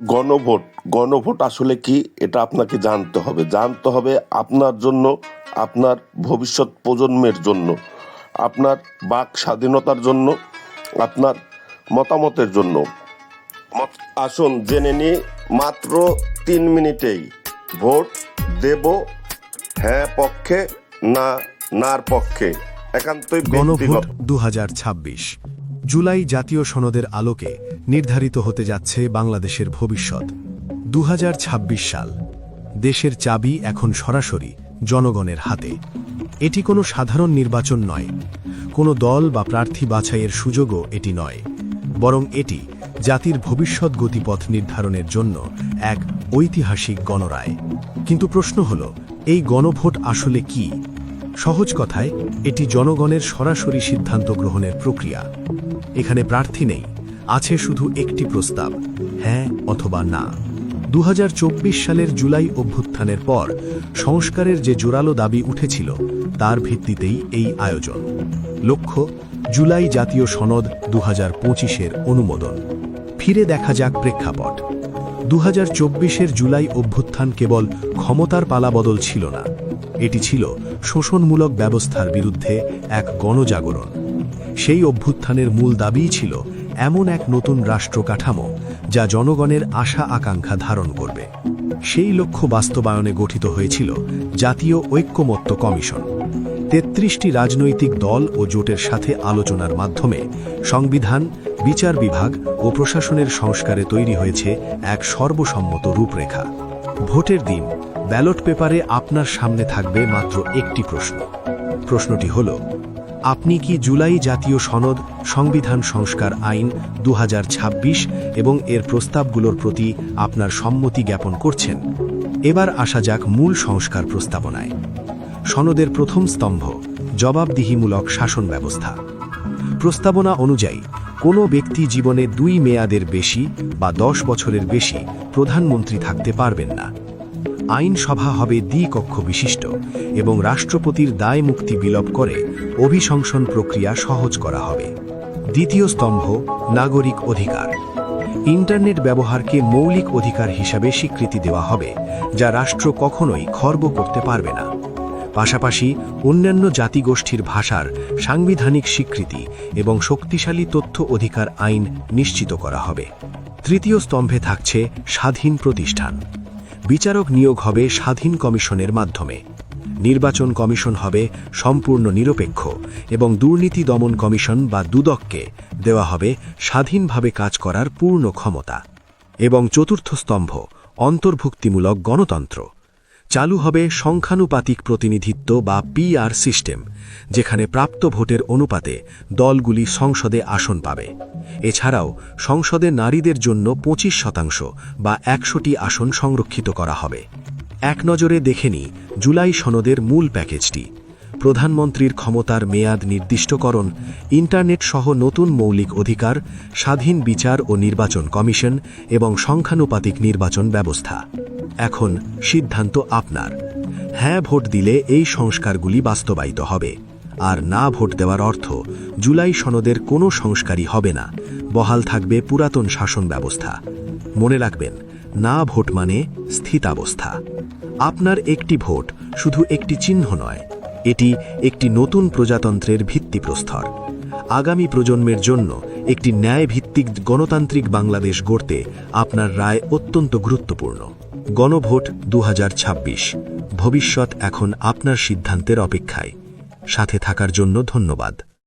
গণভোট। গণভোট আসলে কি? এটা আপনাকে জানতে হবে। জানতে হবে আপনার জন্য আপনার ভবিষ্যৎ প্রজন্মের জন্য আপনার বাক স্বাধীনতার জন্য আপনার মতামতের জন্য। আসুন জেনে নিই মাত্র তিন মিনিটেই ভোট দেব হ্যাঁ পক্ষে না নার পক্ষে। একান্তই গণভোট দু জুলাই জাতীয় সনদের আলোকে নির্ধারিত হতে যাচ্ছে বাংলাদেশের ভবিষ্যৎ। দু হাজার ছাব্বিশ সাল। দেশের চাবি এখন সরাসরি জনগণের হাতে। এটি কোনো সাধারণ নির্বাচন নয়। কোনো দল বা প্রার্থী বাছাইয়ের সুযোগও এটি নয়। বরং এটি জাতির ভবিষ্যৎ গতিপথ নির্ধারণের জন্য এক ঐতিহাসিক গণরায়। কিন্তু প্রশ্ন হল, এই গণভোট আসলে কি? সহজ কথায়, এটি জনগণের সরাসরি সিদ্ধান্ত গ্রহণের প্রক্রিয়া। এখানে প্রার্থী নেই, আছে শুধু একটি প্রস্তাব হ্যাঁ অথবা না। দু হাজার চব্বিশ সালের জুলাই অভ্যুত্থানের পর সংস্কারের যে জোরালো দাবি উঠেছিল, তার ভিত্তিতেই এই আয়োজন। লক্ষ্য, জুলাই জাতীয় সনদ দু হাজার অনুমোদন। ফিরে দেখা যাক প্রেক্ষাপট। দু হাজার জুলাই অভ্যুত্থান কেবল ক্ষমতার পালাবদল ছিল না। এটি ছিল শোষণমূলক ব্যবস্থার বিরুদ্ধে এক গণজাগরণ। সেই অভ্যুত্থানের মূল দাবিই ছিল এমন এক নতুন রাষ্ট্র কাঠামো যা জনগণের আশা আকাঙ্ক্ষা ধারণ করবে। সেই লক্ষ্য বাস্তবায়নে গঠিত হয়েছিল জাতীয় ঐক্যমত্য কমিশন। তেত্রিশটি রাজনৈতিক দল ও জোটের সাথে আলোচনার মাধ্যমে সংবিধান, বিচার বিভাগ ও প্রশাসনের সংস্কারে তৈরি হয়েছে এক সর্বসম্মত রূপরেখা। ভোটের দিন ব্যালট পেপারে আপনার সামনে থাকবে মাত্র একটি প্রশ্ন। প্রশ্নটি হল আপনি কি জুলাই জাতীয় সনদ, সংবিধান সংস্কার আইন দু হাজার ছাব্বিশ এবং এর প্রস্তাবগুলোর প্রতি আপনার সম্মতি জ্ঞাপন করছেন? এবার আসা যাক মূল সংস্কার প্রস্তাবনায়। সনদের প্রথম স্তম্ভ, জবাবদিহিমূলক শাসন ব্যবস্থা। প্রস্তাবনা অনুযায়ী, কোনো ব্যক্তি জীবনে দুই মেয়াদের বেশি বা দশ বছরের বেশি প্রধানমন্ত্রী থাকতে পারবেন না। আইনসভা হবে দ্বিকক্ষ বিশিষ্ট এবং রাষ্ট্রপতির দায় মুক্তি বিলোপ করে অভিশংসন প্রক্রিয়া সহজ করা হবে। দ্বিতীয় স্তম্ভ, নাগরিক অধিকার। ইন্টারনেট ব্যবহারকে মৌলিক অধিকার হিসাবে স্বীকৃতি দেওয়া হবে, যা রাষ্ট্র কখনোই খর্ব করতে পারবে না। পাশাপাশি, অন্যান্য জাতিগোষ্ঠীর ভাষার সাংবিধানিক স্বীকৃতি এবং শক্তিশালী তথ্য অধিকার আইন নিশ্চিত করা হবে। তৃতীয় স্তম্ভে থাকছে স্বাধীন প্রতিষ্ঠান। বিচারক নিয়োগ হবে স্বাধীন কমিশনের মাধ্যমে। নির্বাচন কমিশন হবে সম্পূর্ণ নিরপেক্ষ এবং দুর্নীতি দমন কমিশন বা দুদককে দেওয়া হবে স্বাধীনভাবে কাজ করার পূর্ণ ক্ষমতা। এবং চতুর্থ স্তম্ভ, অন্তর্ভুক্তিমূলক গণতন্ত্র। চালু হবে সংখ্যানুপাতিক প্রতিনিধিত্ব বা পিআর সিস্টেম, যেখানে প্রাপ্ত ভোটের অনুপাতে দলগুলি সংসদে আসন পাবে। এছাড়াও সংসদে নারীদের জন্য পঁচিশ শতাংশ বা একশোটি আসন সংরক্ষিত করা হবে। এক নজরে দেখে নি জুলাই সনদের মূল প্যাকেজটি। প্রধানমন্ত্রীর ক্ষমতার মেয়াদ নির্দিষ্টকরণ, ইন্টারনেট সহ নতুন মৌলিক অধিকার, স্বাধীন বিচার ও নির্বাচন কমিশন এবং সংখ্যানুপাতিক নির্বাচন ব্যবস্থা। এখন সিদ্ধান্ত আপনার। হ্যাঁ ভোট দিলে এই সংস্কারগুলি বাস্তবায়িত হবে। আর না ভোট দেওয়ার অর্থ জুলাই সনদের কোনো সংস্কারই হবে না। বহাল থাকবে পুরাতন শাসন ব্যবস্থা। মনে রাখবেন না ভোট মানে স্থিতাবস্থা। আপনার একটি ভোট শুধু একটি চিহ্ন নয়, এটি একটি নতুন প্রজাতন্ত্রের ভিত্তিপ্রস্তর। আগামী প্রজন্মের জন্য একটি ন্যায়ভিত্তিক গণতান্ত্রিক বাংলাদেশ গড়তে আপনার রায় অত্যন্ত গুরুত্বপূর্ণ। গণভোট দু হাজার ছাব্বিশ, ভবিষ্যৎ এখন আপনার সিদ্ধান্তের অপেক্ষায়। সাথে থাকার জন্য ধন্যবাদ।